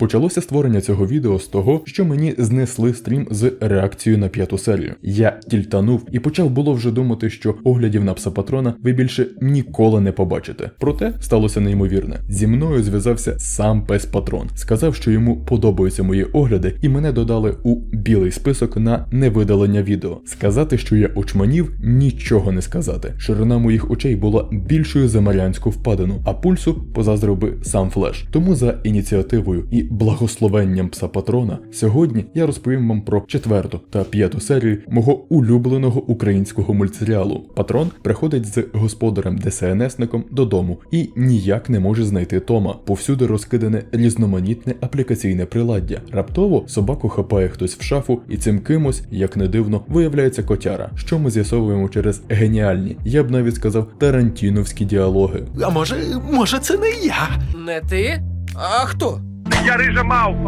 Почалося створення цього відео з того, що мені знесли стрім з реакцією на п'яту серію. Я тільтанув і почав було вже думати, що оглядів на пса патрона ви більше ніколи не побачите. Проте сталося неймовірне. Зі мною зв'язався сам пес патрон, сказав, що йому подобаються мої огляди, і мене додали у білий список на невидалення відео. Сказати, що я очманів, нічого не сказати. Ширина моїх очей була більшою за Маріанську впадину, а пульсу позаздрив би сам флеш. Тому за ініціативою і благословенням пса патрона сьогодні я розповім вам про четверту та п'яту серію мого улюбленого українського мультсеріалу. Патрон приходить з господарем ДСНСником додому і ніяк не може знайти Тома. Повсюди розкидане різноманітне аплікаційне приладдя. Раптово собаку хапає хтось в шафу, і цим кимось, як не дивно, виявляється котяра, що ми з'ясовуємо через геніальні, я б навіть сказав, тарантіновські діалоги. А може, може, це не я? Не ти? А хто?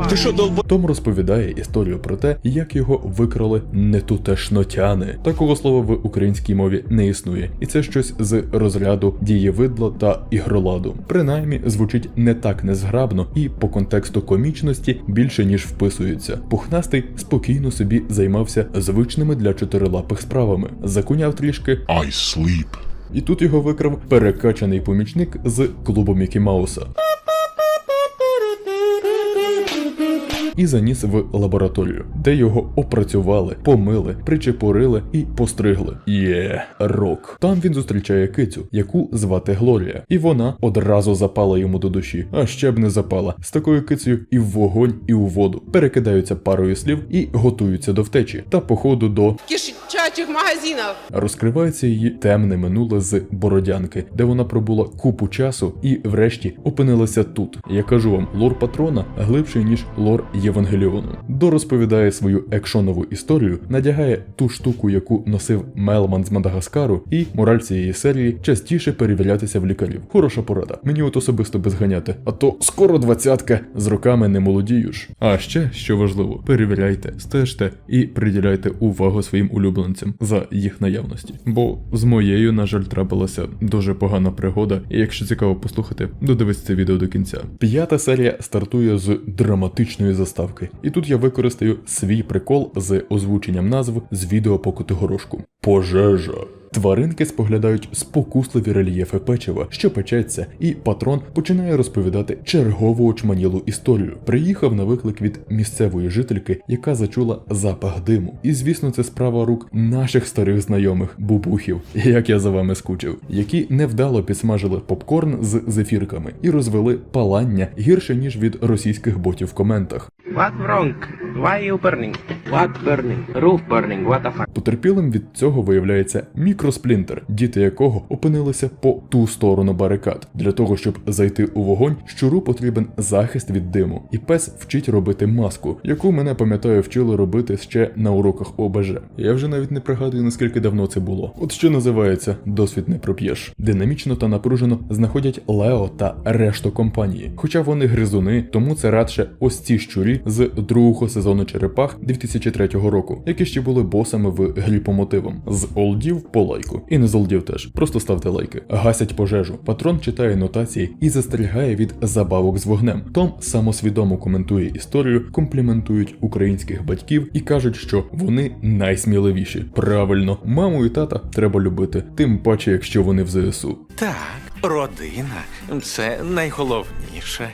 Ти що, долбо? Том розповідає історію про те, як його викрали нетутешнотяни. Такого слова в українській мові не існує, і це щось з розряду дієвидла та ігроладу. Принаймні звучить не так незграбно і по контексту комічності більше ніж вписується. Пухнастий спокійно собі займався звичними для чотирилапих справами, закуняв трішки, I sleep. і тут його викрав перекачаний помічник з клубу Мікі Мауса. І заніс в лабораторію, де його опрацювали, помили, причепурили і постригли. Є рок. Там він зустрічає кицю, яку звати Глорія, і вона одразу запала йому до душі, а ще б не запала. З такою кицею і в вогонь, і у воду. Перекидаються парою слів і готуються до втечі та походу до кишачих магазинов. Розкривається її темне минуле з Бородянки, де вона пробула купу часу і, врешті, опинилася тут. Я кажу вам, лор патрона глибший ніж лор Євангеліону. Дорозповідає свою екшонову історію, надягає ту штуку, яку носив Мелман з Мадагаскару, і мораль цієї серії частіше перевірятися в лікарів. Хороша порада. Мені от особисто без ганяти, а то скоро двадцятка з роками не молодіюш. А ще що важливо, перевіряйте, стежте і приділяйте увагу своїм улюбленцям за їх наявності. Бо з моєю, на жаль, трапилася дуже погана пригода, і якщо цікаво послухати, додивись це відео до кінця. П'ята серія стартує з драматичної заставки, і тут я використаю свій прикол з озвученням назв з відео по Котигорошку. Пожежа. Тваринки споглядають спокусливі рельєфи печива, що печеться, і патрон починає розповідати чергову очманілу історію. Приїхав на виклик від місцевої жительки, яка зачула запах диму. І звісно, це справа рук наших старих знайомих бубухів, як я за вами скучив, які невдало підсмажили попкорн з зефірками і розвели палання гірше ніж від російських ботів в коментах. What wrong? Why you burning? What burning? Roof burning, what the fuck? Потерпілим від цього виявляється мікросплінтер, діти якого опинилися по ту сторону барикад. Для того, щоб зайти у вогонь, щуру потрібен захист від диму, і пес вчить робити маску, яку мене пам'ятаю вчили робити ще на уроках ОБЖ. Я вже навіть не пригадую, наскільки давно це було. От що називається досвід не проп'єш. Динамічно та напружено знаходять Лео та решту компанії. Хоча вони гризуни, тому це радше ось ці щурі з другого сезону черепах 2003 року, які ще були босами в грі по мотивам. З олдів по лайку. І не з теж. Просто ставте лайки. Гасять пожежу. Патрон читає нотації і застерігає від забавок з вогнем. Том самосвідомо коментує історію, компліментують українських батьків і кажуть, що вони найсміливіші. Правильно, маму і тата треба любити, тим паче, якщо вони в ЗСУ. Так, родина це найголовніше.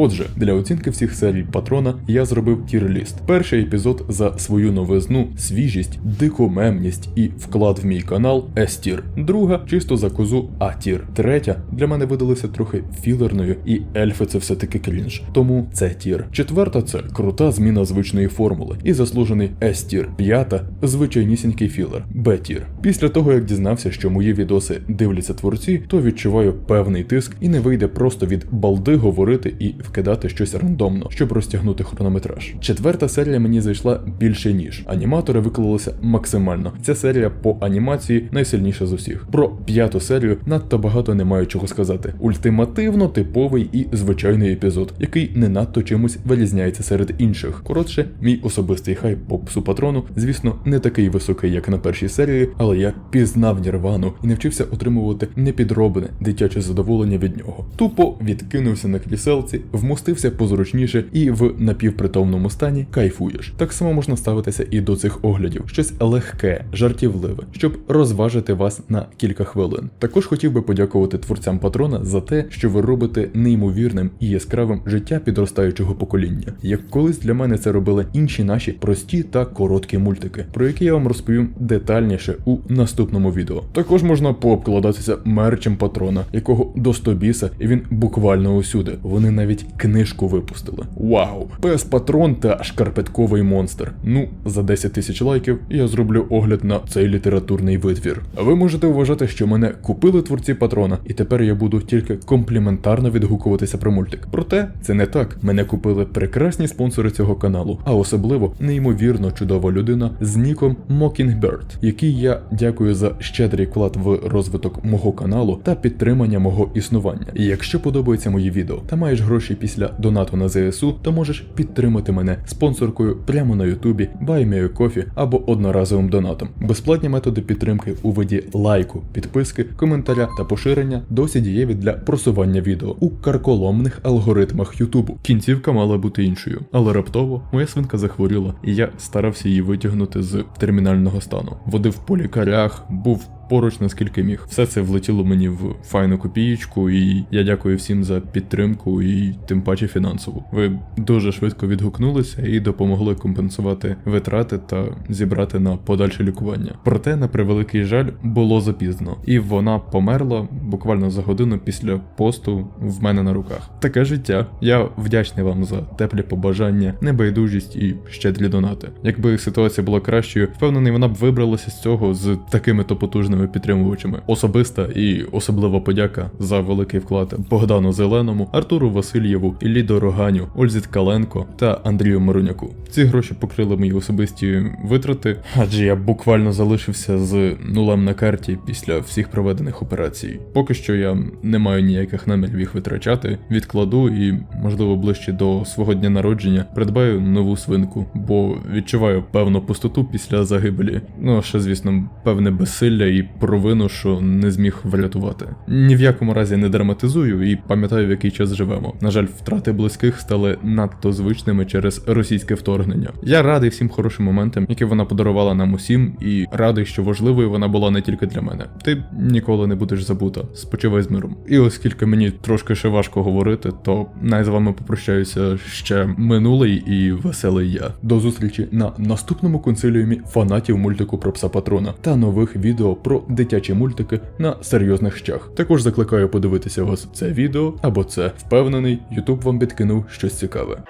Отже, для оцінки всіх серій патрона я зробив тір-ліст. Перший епізод за свою новизну, свіжість, дикомемність і вклад в мій канал S-тір. Друга чисто за козу А-тір. Третя для мене видалася трохи філерною, і ельфи це все-таки крінж. Тому це тір. Четверта це крута зміна звичної формули і заслужений S-тір. П'ята звичайнісінький філер Б-тір. Після того як дізнався, що мої відоси дивляться творці, то відчуваю певний тиск і не вийде просто від балди говорити і вкидати щось рандомно, щоб розтягнути хронометраж. Четверта серія мені зайшла більше ніж. Аніматори виклалися максимально. Ця серія по анімації найсильніша з усіх. Про п'яту серію надто багато не маю чого сказати. Ультимативно типовий і звичайний епізод, який не надто чимось вирізняється серед інших. Коротше, мій особистий хайп по псу патрону, звісно, не такий високий, як на першій серії, але я пізнав Нірвану і навчився отримувати непідробне дитяче задоволення від нього. Тупо відкинувся на кріселці, вмостився позручніше і в напівпритомному стані кайфуєш. Так само можна ставитися і до цих оглядів. Щось легке, жартівливе, щоб розважити вас на кілька хвилин. Також хотів би подякувати творцям патрона за те, що ви робите неймовірним і яскравим життя підростаючого покоління. Як колись для мене це робили інші наші прості та короткі мультики, про які я вам розповім детальніше у наступному відео. Також можна пообкладатися мерчем патрона, якого до стобіса, і він буквально усюди. Вони навіть книжку випустили. Вау! Пес патрон та шкарпетковий монстр. Ну, за 10 тисяч лайків я зроблю огляд на цей літературний витвір. Ви можете вважати, що мене купили творці патрона, і тепер я буду тільки компліментарно відгукуватися про мультик. Проте це не так. Мене купили прекрасні спонсори цього каналу, а особливо неймовірно чудова людина з ніком Mockingbird, який я дякую за щедрий вклад в розвиток мого каналу та підтримання мого існування. І якщо подобаються мої відео та маєш гроші після донату на ЗСУ, то можеш підтримати мене спонсоркою прямо на Ютубі, Кофі або одноразовим донатом. Безплатні методи підтримки у виді лайку, підписки, коментаря та поширення досі дієві для просування відео у карколомних алгоритмах Ютубу. Кінцівка мала бути іншою, але раптово моя свинка захворіла, і я старався її витягнути з термінального стану. Водив по лікарях, був поруч наскільки міг. Все це влетіло мені в файну копієчку, і я дякую всім за підтримку і тим паче фінансову. Ви дуже швидко відгукнулися і допомогли компенсувати витрати та зібрати на подальше лікування. Проте, на превеликий жаль, було запізно, і вона померла буквально за годину після посту в мене на руках. Таке життя. Я вдячний вам за теплі побажання, небайдужість і щедрі донати. Якби ситуація була кращою, впевнений, вона б вибралася з цього з такими то потужними підтримувачами. Особиста і особлива подяка за великий вклад Богдану Зеленому, Артуру Васильєву, Іллі Дороганю, Ользі Ткаленко та Андрію Маруняку. Ці гроші покрили мої особисті витрати, адже я буквально залишився з нулем на карті після всіх проведених операцій. Поки що я не маю ніяких намірів їх витрачати, відкладу і, можливо, ближче до свого дня народження придбаю нову свинку, бо відчуваю певну пустоту після загибелі. Ну а ще, звісно, певне безсилля і провину, що не зміг врятувати. Ні в якому разі не драматизую і пам'ятаю, в який час живемо. На жаль, втрати близьких стали надто звичними через російське вторгнення. Я радий всім хорошим моментам, які вона подарувала нам усім, і радий, що важливою вона була не тільки для мене. Ти ніколи не будеш забута. Спочивай з миром. І оскільки мені трошки ще важко говорити, то най з вами попрощаюся ще минулий і веселий я. До зустрічі на наступному консиліумі фанатів мультику про пса патрона та нових відео дитячі мультики на серйозних щах. Також закликаю подивитися вас це відео або це. Впевнений, Ютуб вам підкинув щось цікаве.